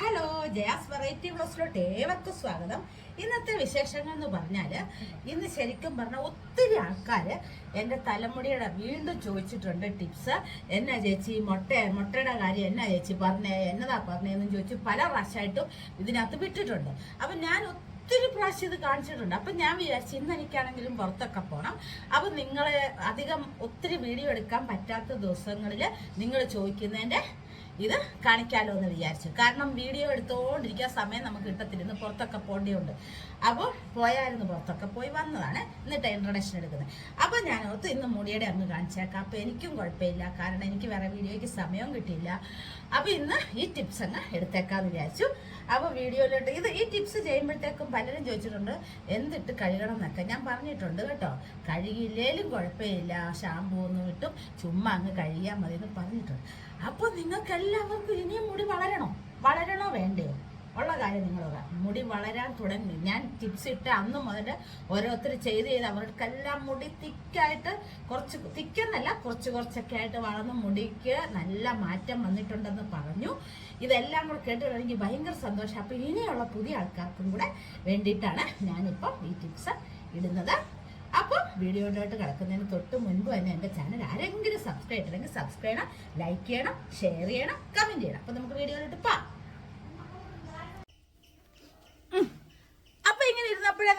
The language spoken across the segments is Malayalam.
ഹലോ ജയാസ് വെറൈറ്റി ബ്ലോസിലോട്ട് ഏവർക്കും സ്വാഗതം. ഇന്നത്തെ വിശേഷങ്ങൾ എന്ന് പറഞ്ഞാൽ ഇന്ന് ശരിക്കും പറഞ്ഞാൽ ഒത്തിരി ആൾക്കാർ എന്റെ തലമുടിയുടെ വീണ്ടും ചോദിച്ചിട്ടുണ്ട് ടിപ്സ്. എന്നാ ചേച്ചി മുട്ട മുട്ടയുടെ കാര്യം എന്നാ ചേച്ചി പറഞ്ഞേ? എന്നതാ പറഞ്ഞേന്നും ചോദിച്ച് പല പ്രാവശ്യമായിട്ടും ഇതിനകത്ത് വിട്ടിട്ടുണ്ട്. അപ്പം ഞാൻ ഒത്തിരി പ്രാവശ്യം ഇത് കാണിച്ചിട്ടുണ്ട്. അപ്പം ഞാൻ വിചാരിച്ചു ഇന്ന് എനിക്കാണെങ്കിലും പുറത്തൊക്കെ പോകണം അപ്പം നിങ്ങളെ അധികം ഒത്തിരി വീഡിയോ എടുക്കാൻ പറ്റാത്ത ദിവസങ്ങളിൽ നിങ്ങൾ ചോദിക്കുന്നതിന്റെ ഇത് കാണിക്കാലോ എന്ന് വിചാരിച്ചു. കാരണം വീഡിയോ എടുത്തുകൊണ്ടിരിക്കാൻ സമയം നമുക്ക് കിട്ടത്തില്ല. ഇന്ന് പുറത്തൊക്കെ പോകേണ്ടിയുണ്ട്. അപ്പോൾ പോയായിരുന്നു പുറത്തൊക്കെ പോയി വന്നതാണ്. എന്നിട്ട് ഇൻട്രഡക്ഷൻ എടുക്കുന്നത്. അപ്പോൾ ഞാൻ ഓർത്ത് ഇന്ന് മുടിയുടെ അങ്ങ് കാണിച്ചേക്കാം. അപ്പോൾ എനിക്കും കുഴപ്പമില്ല. കാരണം എനിക്ക് വേറെ വീഡിയോയ്ക്ക് സമയവും കിട്ടിയില്ല. അപ്പോൾ ഇന്ന് ഈ ടിപ്സ് അങ്ങ് എടുത്തേക്കാന്ന് വിചാരിച്ചു. അപ്പോൾ വീഡിയോയിലോട്ട് ഇത് ഈ ടിപ്സ് ചെയ്യുമ്പോഴത്തേക്കും പലരും ചോദിച്ചിട്ടുണ്ട് എന്തിട്ട് കഴുകണം എന്നൊക്കെ? ഞാൻ പറഞ്ഞിട്ടുണ്ട് കേട്ടോ. കഴുകിയില്ലേലും കുഴപ്പമില്ല. ഷാമ്പൂ ഒന്നും ഇട്ടും ചുമ്മാ അങ്ങ് കഴുകിയാൽ മതി എന്ന് പറഞ്ഞിട്ടുണ്ട്. അപ്പോൾ നിങ്ങൾക്ക് എല്ലാവർക്കും ഇനിയും മുടി വളരണോ? വളരണോ വേണ്ടയോ? ഉള്ള കാര്യം നിങ്ങൾ മുടി വളരാൻ തുടങ്ങി. ഞാൻ ടിപ്സ് ഇട്ട് അന്ന് മുതൽ ഓരോരുത്തർ ചെയ്ത് ചെയ്ത് അവർക്കെല്ലാം മുടി തിക്കായിട്ട് കുറച്ച് തിക്കെന്നല്ല കുറച്ച് കുറച്ചൊക്കെ ആയിട്ട് വളർന്ന് മുടിക്ക് നല്ല മാറ്റം വന്നിട്ടുണ്ടെന്ന് പറഞ്ഞു. ഇതെല്ലാം കൂടെ കേട്ടിട്ട് എനിക്ക് ഭയങ്കര സന്തോഷം. അപ്പോൾ ഇനിയുള്ള പുതിയ ആൾക്കാർക്കും കൂടെ വേണ്ടിയിട്ടാണ് ഞാനിപ്പം ഈ ടിപ്സ് ഇടുന്നത്. അപ്പോൾ വീഡിയോയിലോട്ട് കിടക്കുന്നതിന് തൊട്ട് മുൻപ് തന്നെ എന്റെ ചാനൽ ആരെങ്കിലും സബ്സ്ക്രൈബ് ചെയ്യണമെങ്കിൽ സബ്സ്ക്രൈബ് ചെയ്യണം ലൈക്ക് ചെയ്യണം ഷെയർ ചെയ്യണം കമന്റ് ചെയ്യണം. അപ്പോൾ നമുക്ക് വീഡിയോയിലോട്ട് പോവാം. ഇങ്ങനെ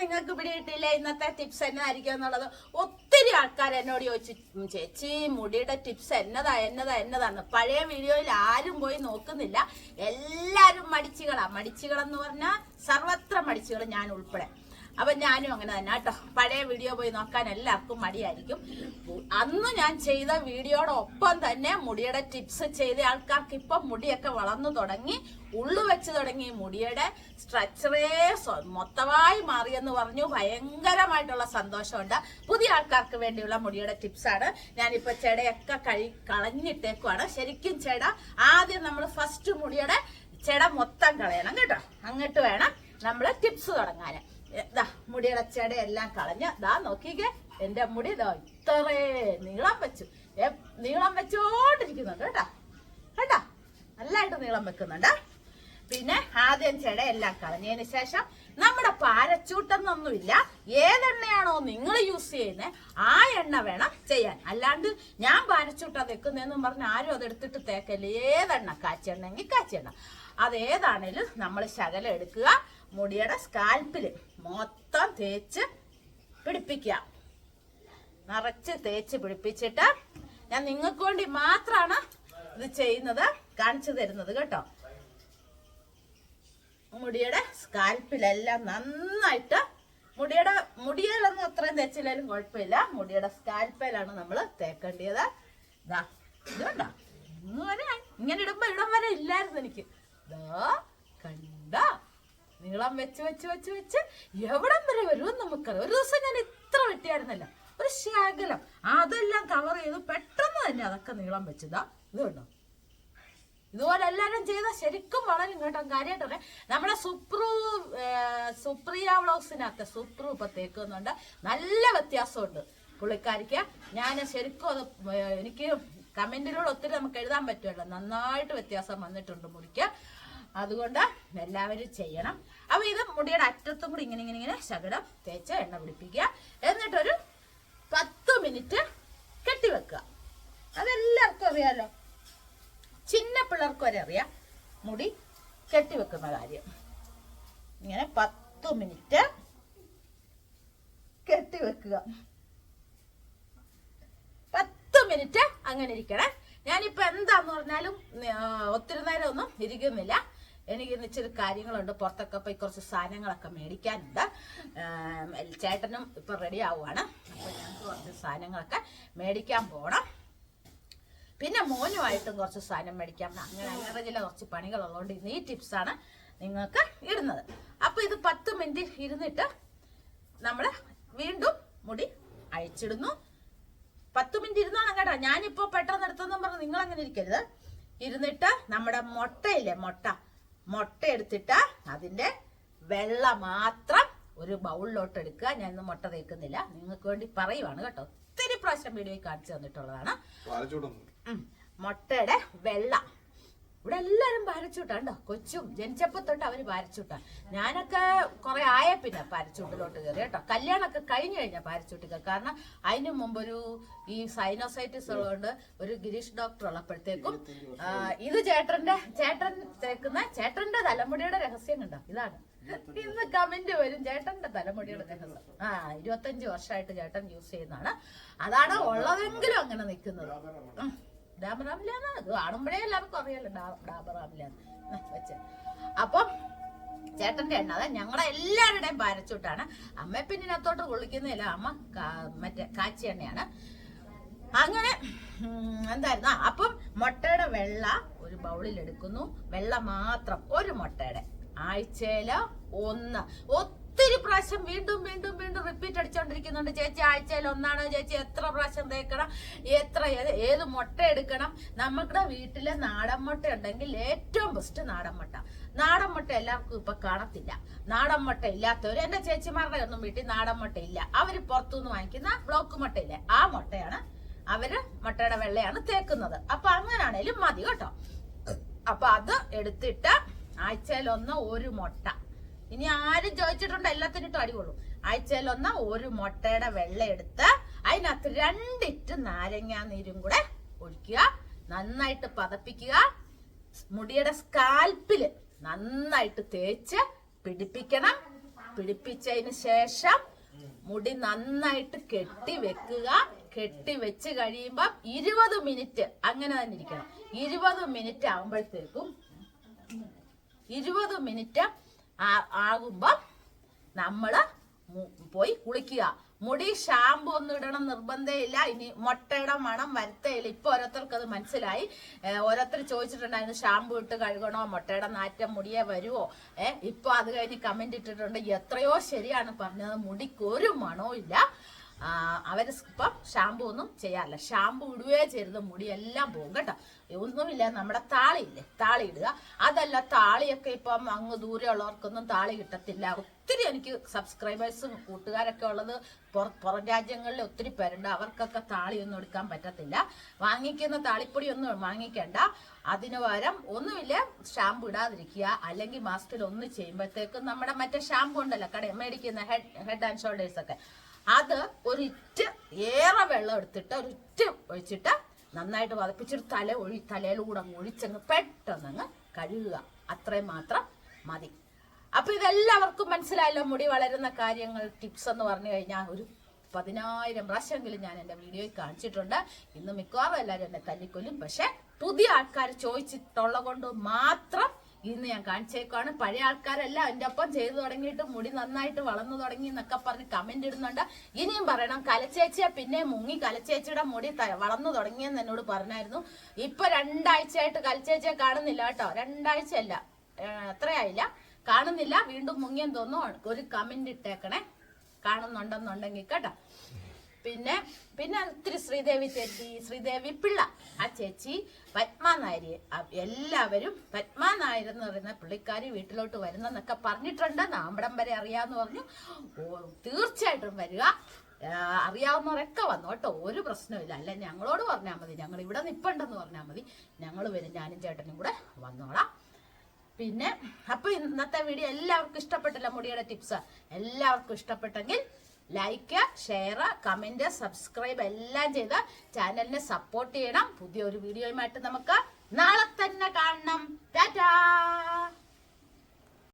നിങ്ങൾക്ക് പിടിയിട്ടില്ല ഇന്നത്തെ ടിപ്സ് എന്നതായിരിക്കും എന്നുള്ളത്. ഒത്തിരി ആൾക്കാർ എന്നോട് ചോദിച്ചു ചേച്ചി മുടിയുടെ ടിപ്സ് എന്നതാ എന്നതാ എന്നതാണ് പഴയ വീഡിയോയിൽ ആരും പോയി നോക്കുന്നില്ല. എല്ലാവരും മടിച്ചുകളാണ് മടിച്ചുകളെന്ന് പറഞ്ഞാൽ സർവത്ര മടിച്ചുകൾ ഞാൻ ഉൾപ്പെടെ. അപ്പൊ ഞാനും അങ്ങനെ തന്നെ കേട്ടോ. പഴയ വീഡിയോ പോയി നോക്കാൻ എല്ലാവർക്കും മടിയായിരിക്കും. അന്ന് ഞാൻ ചെയ്ത വീഡിയോടൊപ്പം തന്നെ മുടിയുടെ ടിപ്സ് ചെയ്ത ആൾക്കാർക്ക് ഇപ്പം മുടിയൊക്കെ വളർന്നു തുടങ്ങി ഉള്ളു വെച്ച് തുടങ്ങി മുടിയുടെ സ്ട്രക്ചറേ മൊത്തമായി മാറിയെന്ന് പറഞ്ഞു. ഭയങ്കരമായിട്ടുള്ള സന്തോഷമുണ്ട്. പുതിയ ആൾക്കാർക്ക് വേണ്ടിയുള്ള മുടിയുടെ ടിപ്സാണ് ഞാനിപ്പോ ചെടയൊക്കെ കഴി കളഞ്ഞിട്ടേക്കുവാണ്. ശരിക്കും ചെട ആദ്യം നമ്മൾ ഫസ്റ്റ് മുടിയുടെ ചെട മൊത്തം കളയണം കേട്ടോ. അങ്ങോട്ട് വേണം നമ്മൾ ടിപ്സ് തുടങ്ങാൻ ദാ മുടിയടച്ചയുടെ എല്ലാം കളഞ്ഞ് ദാ നോക്കിക്കേ എന്റെ മുടി ദാ ഇത്രേ നീളം വെച്ചു. നീളം വെച്ചോണ്ടിരിക്കുന്നുണ്ട് കേട്ടാ. കേട്ടാ? നല്ലായിട്ട് നീളം വെക്കുന്നുണ്ട്. പിന്നെ ആദ്യം എല്ലാം കളഞ്ഞതിന് ശേഷം നമ്മുടെ പാരച്ചൂട്ടെന്നൊന്നുമില്ല. ഏതെണ്ണയാണോ നിങ്ങൾ യൂസ് ചെയ്യുന്നത് ആ എണ്ണ വേണം ചെയ്യാൻ. അല്ലാണ്ട് ഞാൻ പാരച്ചൂട്ടാ വെക്കുന്നതെന്നും പറഞ്ഞ് ആരും അതെടുത്തിട്ട് തേക്കല്ലേ. ഏതെണ്ണ? കാച്ചെണ്ണെങ്കിൽ കാച്ചെണ്ണ അതേതാണേലും നമ്മൾ ശകലം എടുക്കുക. മുടിയുടെ സ്കാൽപ്പിൽ മൊത്തം തേച്ച് പിടിപ്പിക്കുക. നിറച്ച് തേച്ച് പിടിപ്പിച്ചിട്ട് ഞാൻ നിങ്ങൾക്ക് വേണ്ടി മാത്രമാണ് ഇത് ചെയ്യുന്നത് കാണിച്ചു തരുന്നത് കേട്ടോ. മുടിയുടെ സ്കാൽപ്പിലെല്ലാം നന്നായിട്ട് മുടിയുടെ മുടിയിലൊന്നും അത്രയും തേച്ചില്ലാലും കുഴപ്പമില്ല. മുടിയുടെ സ്കാൽപ്പിലാണ് നമ്മൾ തേക്കേണ്ടത് ഇങ്ങനെ ഇടുമ്പോ ഇടം വരെ ഇല്ലായിരുന്നു എനിക്ക്. കണ്ട? നീളം വെച്ച് വെച്ച് വെച്ച് വെച്ച് എവിടം വരെ വരുമെന്ന് നമുക്കറിയാം. ഒരു ദിവസം ഞാൻ ഇത്ര വെട്ടിയായിരുന്നല്ല. ഒരു ശകലം. അതെല്ലാം കവർ ചെയ്ത് പെട്ടെന്ന് തന്നെ അതൊക്കെ നീളം വെച്ചതാ ഇത് കണ്ടോ? ഇതുപോലെ എല്ലാവരും ചെയ്താൽ ശരിക്കും വളരും കേട്ടോ കാര്യമായിട്ട് പറയാം നമ്മുടെ സുപ്രു സുപ്രിയ വ്ളോഗ്സിനകത്ത് സുപ്രു ഇപ്പൊ തേക്കുന്നുണ്ട്. നല്ല വ്യത്യാസമുണ്ട്. പുള്ളിക്കാരിക്ക് ഞാൻ ശരിക്കും അത് എനിക്ക് കമന്റിലൂടെ ഒത്തിരി നമുക്ക് എഴുതാൻ പറ്റുമല്ലോ. നന്നായിട്ട് വ്യത്യാസം വന്നിട്ടുണ്ട് മുടിക്ക് അതുകൊണ്ട് എല്ലാവരും ചെയ്യണം. അപ്പൊ ഇത് മുടിയുടെ അറ്റത്തും കൂടി ഇങ്ങനെ ഇങ്ങനെ ഇങ്ങനെ ശകലം തേച്ച് എണ്ണ പിടിപ്പിക്കുക. എന്നിട്ടൊരു പത്ത് മിനിറ്റ് കെട്ടിവെക്കുക അതെല്ലാവർക്കും അറിയാലോ? ചിന്ന പിള്ളേർക്ക് വരെ അറിയാം മുടി കെട്ടിവെക്കുന്ന കാര്യം. ഇങ്ങനെ പത്ത് മിനിറ്റ് കെട്ടിവെക്കുക പത്ത് മിനിറ്റ് അങ്ങനെ ഇരിക്കണേ. ഞാനിപ്പോ എന്താന്ന് പറഞ്ഞാലും ഒത്തിരി നേരം ഒന്നും ഇരിക്കുന്നില്ല. എനിക്ക് ഇച്ചിരി കാര്യങ്ങളുണ്ട്. പുറത്തൊക്കെ പോയി കുറച്ച് സാധനങ്ങളൊക്കെ മേടിക്കാനുണ്ട്. ചേട്ടനും ഇപ്പൊ റെഡി ആവുകയാണ് അപ്പൊ ഞങ്ങൾക്ക് കുറച്ച് സാധനങ്ങളൊക്കെ മേടിക്കാൻ പോകണം പിന്നെ മോനുമായിട്ടും കുറച്ച് സാധനം മേടിക്കാം. അങ്ങനെ അങ്ങനെ ചില കുറച്ച് പണികളുള്ളതുകൊണ്ട് ഇന്ന് ഈ ടിപ്സാണ് നിങ്ങൾക്ക് ഇടുന്നത്. അപ്പൊ ഇത് പത്ത് മിനിറ്റ് ഇരുന്നിട്ട് നമ്മൾ വീണ്ടും മുടി അഴിച്ചിടുന്നു. പത്ത് മിനിറ്റ് ഇരുന്നാണ് കേട്ടോ. ഞാനിപ്പോ പെട്ടെന്ന് എടുത്തെന്നും പറഞ്ഞ് നിങ്ങൾ അങ്ങനെ ഇരിക്കരുത്. ഇരുന്നിട്ട് നമ്മുടെ മുട്ടയില്ലേ മുട്ട മുട്ട എടുത്തിട്ട് അതിന്റെ വെള്ള മാത്രം ഒരു ബൗളിലോട്ട് എടുക്കുക ഞാൻ ഇന്ന് മുട്ട തേക്കുന്നില്ല. നിങ്ങൾക്ക് വേണ്ടി പറയുവാണ് കേട്ടോ. ഒത്തിരി പ്രാവശ്യം വീഡിയോയിൽ കാണിച്ചു തന്നിട്ടുള്ളതാണ്. മുട്ടയുടെ വെള്ള ഇവിടെ എല്ലാരും പാരച്ചൂട്ടാണ്ടോ കൊച്ചും ജനിച്ചപ്പോ തൊട്ട് അവർ പാരച്ചൂട്ടാ ഞാനൊക്കെ കുറെ ആയ പിന്നെ പാരച്ചൂട്ടിലോട്ട് കയറി കേട്ടോ കല്യാണമൊക്കെ കഴിഞ്ഞു കഴിഞ്ഞാ പാരച്ചൂട്ടിക്ക് കാരണം അതിനു മുമ്പ് ഒരു ഈ സൈനോസൈറ്റിസ് ഉള്ളതുകൊണ്ട് ഒരു ഗിരീഷ് ഡോക്ടർ ഉള്ളപ്പോഴത്തേക്കും ഇത് ചേട്ടന്റെ ചേട്ടൻ തേക്കുന്ന ചേട്ടന്റെ തലമുടിയുടെ രഹസ്യം കണ്ടോ? ഇതാണ്. ഇന്ന് കമന്റ് വരും ചേട്ടന്റെ തലമുടിയുടെ രഹസ്യം. ആ ഇരുപത്തഞ്ച് വർഷമായിട്ട് ചേട്ടൻ യൂസ് ചെയ്യുന്നതാണ്. അതാണ് ഉള്ളതെങ്കിലും അങ്ങനെ നിൽക്കുന്നത്. അത് കാണുമ്പോഴേ എല്ലാവർക്കും അറിയാലോ ഡാ- ഡാബറാമിലാണ് ഉം, വെച്ച്. അപ്പം ചേട്ടന്റെ എണ്ണ അതാ ഞങ്ങളുടെ എല്ലാവരുടെയും പാരച്ചൂട്ടാണ്. അമ്മ പിന്നിനകത്തോട്ട് കൊള്ളിക്കുന്നില്ല അമ്മ മറ്റേ കാച്ചി എണ്ണയാണ്. അങ്ങനെ എന്തായിരുന്നു? അപ്പം മുട്ടയുടെ വെള്ള ഒരു ബൗളിൽ എടുക്കുന്നു വെള്ള മാത്രം ഒരു മുട്ടയുടെ. ആഴ്ചയിൽ ഒന്ന്. ഒത്തിരി പ്രാവശ്യം വീണ്ടും വീണ്ടും വീണ്ടും റിപ്പീറ്റ് അടിച്ചുകൊണ്ടിരിക്കുന്നുണ്ട് ചേച്ചി ആഴ്ചയിൽ ഒന്നാണ്? ചേച്ചി എത്ര പ്രാവശ്യം തേക്കണം? എത്ര ഏത് മുട്ട എടുക്കണം? നമ്മുടെ വീട്ടിലെ നാടൻ മുട്ട ഉണ്ടെങ്കിൽ ഏറ്റവും ബെസ്റ്റ് നാടൻ മുട്ട. നാടൻ മുട്ട എല്ലാവർക്കും ഇപ്പൊ കാണത്തില്ല. നാടൻ മുട്ട ഇല്ലാത്തവര് എന്റെ ചേച്ചിമാരുടെ ഒന്നും വീട്ടിൽ നാടൻ മുട്ട ഇല്ല. അവർ പുറത്തുനിന്ന് വാങ്ങിക്കുന്ന ബ്ലോക്ക് മുട്ടയില്ലേ? ആ മുട്ടയാണ് അവർ മുട്ടയുടെ വെള്ളയാണ് തേക്കുന്നത്. അപ്പൊ അങ്ങനാണേലും മതി കേട്ടോ. അപ്പൊ അത് എടുത്തിട്ട് ആഴ്ചയിൽ ഒന്ന് ഒരു മുട്ട. ഇനി ആരും ചോദിച്ചിട്ടുണ്ടോ എല്ലാത്തിനും അടികൊള്ളും. ആഴ്ചയിൽ ഒന്ന് ഒരു മുട്ടയുടെ വെള്ള എടുത്ത് അതിനകത്ത് രണ്ടിറ്റ് നാരങ്ങ നീരും കൂടെ ഒഴിക്കുക. നന്നായിട്ട് പതപ്പിക്കുക. മുടിയുടെ സ്കാൽപ്പിൽ നന്നായിട്ട് തേച്ച് പിടിപ്പിക്കണം. പിടിപ്പിച്ചതിന് ശേഷം മുടി നന്നായിട്ട് കെട്ടി വെക്കുക. കെട്ടി വെച്ച് കഴിയുമ്പം ഇരുപത് മിനിറ്റ് അങ്ങനെ തന്നെ ഇരിക്കണം. ഇരുപത് മിനിറ്റ് ആകുമ്പോഴത്തേക്കും ഇരുപത് മിനിറ്റ് ആകുമ്പം നമ്മൾ പോയി കുളിക്കുക. മുടി ഷാമ്പു ഒന്നും ഇടണം നിർബന്ധമില്ല. ഇനി മുട്ടയുടെ മണം വരത്തേയില്ല. ഇപ്പൊ ഓരോരുത്തർക്ക് അത് മനസ്സിലായി. ഓരോരുത്തർ ചോദിച്ചിട്ടുണ്ടായിരുന്നു ഷാമ്പു ഇട്ട് കഴുകണോ മുട്ടയുടെ നാറ്റം മുടിയെ വരുമോ ഏ ഇപ്പൊ അത് കഴിഞ്ഞ് കമന്റ് ഇട്ടിട്ടുണ്ട്. എത്രയോ ശരിയാണ് പറഞ്ഞത്. മുടിക്ക് ഒരു മണവും ഇല്ല. ആ, അവർ ഇപ്പം ഷാമ്പു ഒന്നും ചെയ്യാറില്ല. ഷാമ്പു ഇടുകയേ ചെയ്തത് മുടിയെല്ലാം പോകും കേട്ടോ. ഒന്നുമില്ല നമ്മുടെ താളിയില്ലേ താളി ഇടുക. അതല്ല താളിയൊക്കെ ഇപ്പം അങ്ങ് ദൂരെ ഉള്ളവർക്കൊന്നും താളി കിട്ടത്തില്ല. ഒത്തിരി എനിക്ക് സബ്സ്ക്രൈബേഴ്സും കൂട്ടുകാരൊക്കെ ഉള്ളത് പുറ- രാജ്യങ്ങളിൽ ഒത്തിരി പേരുണ്ട്. അവർക്കൊക്കെ താളിയൊന്നും എടുക്കാൻ പറ്റത്തില്ല. വാങ്ങിക്കുന്ന താളിപ്പൊടി ഒന്നും വാങ്ങിക്കണ്ട. അതിന് പകരം ഒന്നുമില്ല ഷാമ്പു ഇടാതിരിക്കുക. അല്ലെങ്കിൽ മാസത്തിൽ ഒന്ന് ചെയ്യുമ്പോഴത്തേക്കും നമ്മുടെ മറ്റേ ഷാമ്പു ഉണ്ടല്ലോ കട മേടിക്കുന്ന ഹെഡ് ഹെഡ് ആൻഡ് ഷോൾഡേഴ്സ് ഒക്കെ. അത് ഒരിറ്റ ഏറെ വെള്ളം എടുത്തിട്ട് ഒരിറ്റ ഒഴിച്ചിട്ട് നന്നായിട്ട് വതപ്പിച്ചിട്ട് തല ഒഴി തലയിലൂടെ അങ്ങ് ഒഴിച്ചങ്ങ് പെട്ടെന്ന് അങ്ങ് കഴുകുക. അത്രയും മാത്രം മതി. അപ്പൊ ഇതെല്ലാവർക്കും മനസ്സിലായല്ലോ മുടി വളരുന്ന കാര്യങ്ങൾ ടിപ്സ് എന്ന് പറഞ്ഞു കഴിഞ്ഞാൽ ഒരു പതിനായിരം പ്രാവശ്യമെങ്കിലും ഞാൻ എന്റെ വീഡിയോയിൽ കാണിച്ചിട്ടുണ്ട്. ഇന്ന് മിക്കവാറും എല്ലാവരും എന്നെ തല്ലിക്കൊല്ലും. പക്ഷെ പുതിയ ആൾക്കാർ ചോദിച്ചിട്ടുള്ള കൊണ്ട് മാത്രം ഇന്ന് ഞാൻ കാണിച്ചേക്കാണ് പഴയ ആൾക്കാരെല്ലാം എന്റെ ഒപ്പം ചെയ്തു തുടങ്ങിയിട്ട് മുടി നന്നായിട്ട് വളർന്നു തുടങ്ങി എന്നൊക്കെ പറഞ്ഞ് കമന്റ് ഇടുന്നുണ്ട്. ഇനിയും പറയണം കലച്ചേച്ചിയെ പിന്നെ മുങ്ങി കലച്ചേച്ചിയുടെ മുടി വളർന്നു തുടങ്ങിയെന്ന് എന്നോട് പറഞ്ഞായിരുന്നു. ഇപ്പൊ രണ്ടാഴ്ചയായിട്ട് കലച്ചേച്ചിയെ കാണുന്നില്ല കേട്ടോ. രണ്ടാഴ്ചയല്ല അത്രയായില്ല കാണുന്നില്ല വീണ്ടും മുങ്ങിയെന്ന് തോന്നുന്നു. ഒരു കമന്റ് ഇട്ടേക്കണേ. കാണുന്നുണ്ടെന്നുണ്ടെങ്കിൽ കേട്ടോ. പിന്നെ പിന്നെ ഒത്തിരി ശ്രീദേവി ചേച്ചി ശ്രീദേവി പിള്ള ആ ചേച്ചി പത്മ നായര് എല്ലാവരും പത്മ നായർ എന്ന് പറയുന്ന പുള്ളിക്കാരി വീട്ടിലോട്ട് വരുന്നെന്നൊക്കെ പറഞ്ഞിട്ടുണ്ട്. നാമ്പടം വരെ അറിയാന്ന് പറഞ്ഞു. തീർച്ചയായിട്ടും വരിക. അറിയാവുന്നവരൊക്കെ വന്നു കേട്ടോ. ഒരു പ്രശ്നമില്ല അല്ല ഞങ്ങളോട് പറഞ്ഞാൽ മതി. ഞങ്ങൾ ഇവിടെ നിപ്പുണ്ടെന്ന് പറഞ്ഞാൽ മതി. ഞങ്ങൾ വരും. ഞാനും ചേട്ടനും കൂടെ വന്നോളാം. പിന്നെ അപ്പൊ ഇന്നത്തെ വീഡിയോ എല്ലാവർക്കും ഇഷ്ടപ്പെട്ടല്ല. മുടിയുടെ ടിപ്സ്. എല്ലാവർക്കും ഇഷ്ടപ്പെട്ടെങ്കിൽ ലൈക്ക് ഷെയർ കമന്റ് സബ്സ്ക്രൈബ് എല്ലാം ചെയ്ത് ചാനലിനെ സപ്പോർട്ട് ചെയ്യണം. പുതിയൊരു വീഡിയോയുമായിട്ട് നമുക്ക് നാളെ തന്നെ കാണണം. ടാറ്റാ